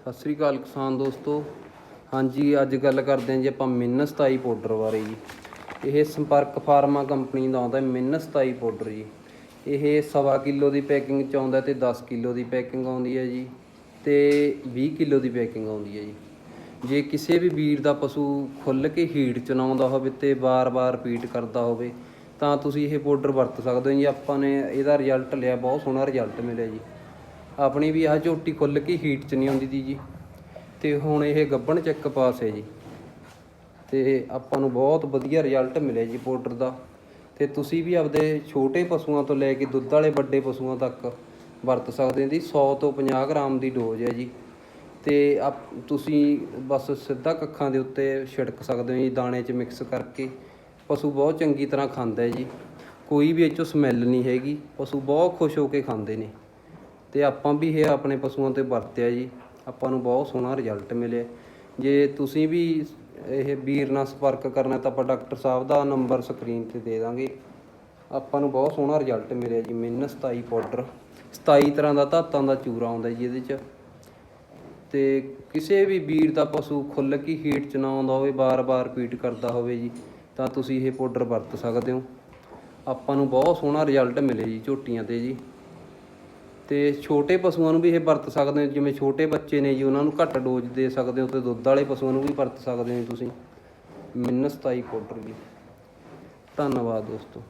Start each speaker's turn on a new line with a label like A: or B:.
A: ਸਤਿ ਸ੍ਰੀ ਅਕਾਲ ਕਿਸਾਨ ਦੋਸਤੋ। ਹਾਂਜੀ, ਅੱਜ ਗੱਲ ਕਰਦੇ ਹਾਂ ਜੀ ਆਪਾਂ ਮਿੰਨ 27 ਪਾਊਡਰ ਬਾਰੇ ਜੀ। ਇਹ ਸੰਪਰਕ ਫਾਰਮਾ ਕੰਪਨੀ ਦਾ ਆਉਂਦਾ ਮਿੰਨ 27 ਪਾਊਡਰ ਜੀ। ਇਹ ਸਵਾ ਕਿਲੋ ਦੀ ਪੈਕਿੰਗ ਚ ਆਉਂਦਾ ਤੇ 10 ਕਿਲੋ ਦੀ ਪੈਕਿੰਗ ਆਉਂਦੀ ਹੈ ਜੀ ਤੇ 20 ਕਿਲੋ ਦੀ ਪੈਕਿੰਗ ਆਉਂਦੀ ਹੈ ਜੀ। ਜੇ ਕਿਸੇ ਵੀ ਵੀਰ ਦਾ ਪਸ਼ੂ ਖੁੱਲ ਕੇ ਹੀਟ ਚਲਾਉਂਦਾ ਹੋਵੇ ਤੇ ਬਾਰ-ਬਾਰ ਰਿਪੀਟ ਕਰਦਾ ਹੋਵੇ, ਤਾਂ ਤੁਸੀਂ ਇਹ ਪਾਊਡਰ ਵਰਤ ਸਕਦੇ ਹੋ ਜੀ। ਆਪਾਂ ਨੇ ਇਹਦਾ ਰਿਜ਼ਲਟ ਲਿਆ, ਬਹੁਤ ਸੋਹਣਾ ਰਿਜ਼ਲਟ ਮਿਲਿਆ ਜੀ। ਆਪਣੀ ਵੀ ਆਹ ਝੋਟੀ ਖੁੱਲ ਕੇ ਹੀਟ ਚ ਨਹੀਂ ਆਉਂਦੀ ਦੀ ਜੀ। ਤੇ ਹੁਣ ਇਹ ਗੱਬਣ ਚੱਕ ਪਾਸ ਹੈ ਜੀ। ਤੇ ਆਪਾਂ ਨੂੰ ਬਹੁਤ ਵਧੀਆ ਰਿਜ਼ਲਟ ਮਿਲਿਆ ਜੀ ਪਾਊਡਰ ਦਾ। ਤੇ ਤੁਸੀਂ ਵੀ ਆਪਦੇ ਛੋਟੇ ਪਸ਼ੂਆਂ ਤੋਂ ਲੈ ਕੇ ਦੁੱਧ ਵਾਲੇ ਵੱਡੇ ਪਸ਼ੂਆਂ ਤੱਕ ਵਰਤ ਸਕਦੇ ਹੋ ਜੀ। 100 ਤੋਂ 50 ਗ੍ਰਾਮ ਦੀ ਡੋਜ਼ ਹੈ ਜੀ। ਤੇ ਆਪ, ਤੁਸੀਂ ਬਸ ਸਿੱਧਾ ਕੱਖਾਂ ਦੇ ਉੱਤੇ ਛਿੜਕ ਸਕਦੇ ਹੋ ਜੀ, ਦਾਣੇ 'ਚ ਮਿਕਸ ਕਰਕੇ। ਪਸ਼ੂ ਬਹੁਤ ਚੰਗੀ ਤਰ੍ਹਾਂ ਖਾਂਦਾ ਹੈ ਜੀ। ਕੋਈ ਵੀ ਇਹ 'ਚੋਂ ਸਮੈਲ ਨਹੀਂ ਹੈਗੀ। ਪਸ਼ੂ ਬਹੁਤ ਖੁਸ਼ ਹੋ ਕੇ ਖਾਂਦੇ ਨੇ। ਤੇ ਆਪਾਂ ਵੀ ਇਹ ਆਪਣੇ ਪਸ਼ੂਆਂ ਤੇ ਵਰਤਿਆ ਜੀ। ਆਪਾਂ ਨੂੰ ਬਹੁਤ ਸੋਹਣਾ ਰਿਜ਼ਲਟ ਮਿਲਿਆ। ਜੇ ਤੁਸੀਂ ਵੀ ਇਹ ਵੀਰ ਨਾਲ ਸੰਪਰਕ ਕਰਨਾ ਤਾਂ ਆਪਾਂ ਡਾਕਟਰ ਸਾਹਿਬ ਦਾ ਨੰਬਰ ਸਕਰੀਨ ਤੇ ਦੇ ਦਾਂਗੇ। ਆਪਾਂ ਨੂੰ ਬਹੁਤ ਸੋਹਣਾ ਰਿਜ਼ਲਟ ਮਿਲਿਆ ਜੀ, ਮਿਨ 27 ਪਾਊਡਰ 27 ਤਰ੍ਹਾਂ ਦਾ ਧਾਤਾਂ ਦਾ ਚੂਰਾ ਆਉਂਦਾ ਜੀ ਇਹਦੇ 'ਚ। ਤੇ ਕਿਸੇ ਵੀ ਵੀਰ ਦਾ ਪਸ਼ੂ ਖੁੱਲ ਕੇ ਹੀਟ ਚ ਨਾ ਆਉਂਦਾ ਹੋਵੇ, ਬਾਰ-ਬਾਰ ਰਿਪੀਟ ਕਰਦਾ ਹੋਵੇ ਜੀ, ਤਾਂ ਤੁਸੀਂ ਇਹ ਪਾਊਡਰ ਵਰਤ ਸਕਦੇ ਹੋ। ਆਪਾਂ ਨੂੰ ਬਹੁਤ ਸੋਹਣਾ ਰਿਜ਼ਲਟ ਮਿਲੇ ਜੀ ਝੋਟੀਆਂ ਤੇ ਜੀ। ਤੇ ਛੋਟੇ ਪਸ਼ੂਆਂ ਨੂੰ ਵੀ ਇਹ ਵਰਤ ਸਕਦੇ ਹੋ, ਜਿਵੇਂ ਛੋਟੇ ਬੱਚੇ ਨੇ ਜੀ, ਉਹਨਾਂ ਨੂੰ ਘੱਟ ਡੋਜ਼ ਦੇ ਸਕਦੇ ਹੋ ਤੇ ਦੁੱਧ ਵਾਲੇ ਪਸ਼ੂਆਂ ਨੂੰ ਵੀ ਵਰਤ ਸਕਦੇ ਹੋ ਤੁਸੀਂ। ਮਿੰਨ 27 ਪਾਊਡਰ ਜੀ। ਧੰਨਵਾਦ ਦੋਸਤੋ।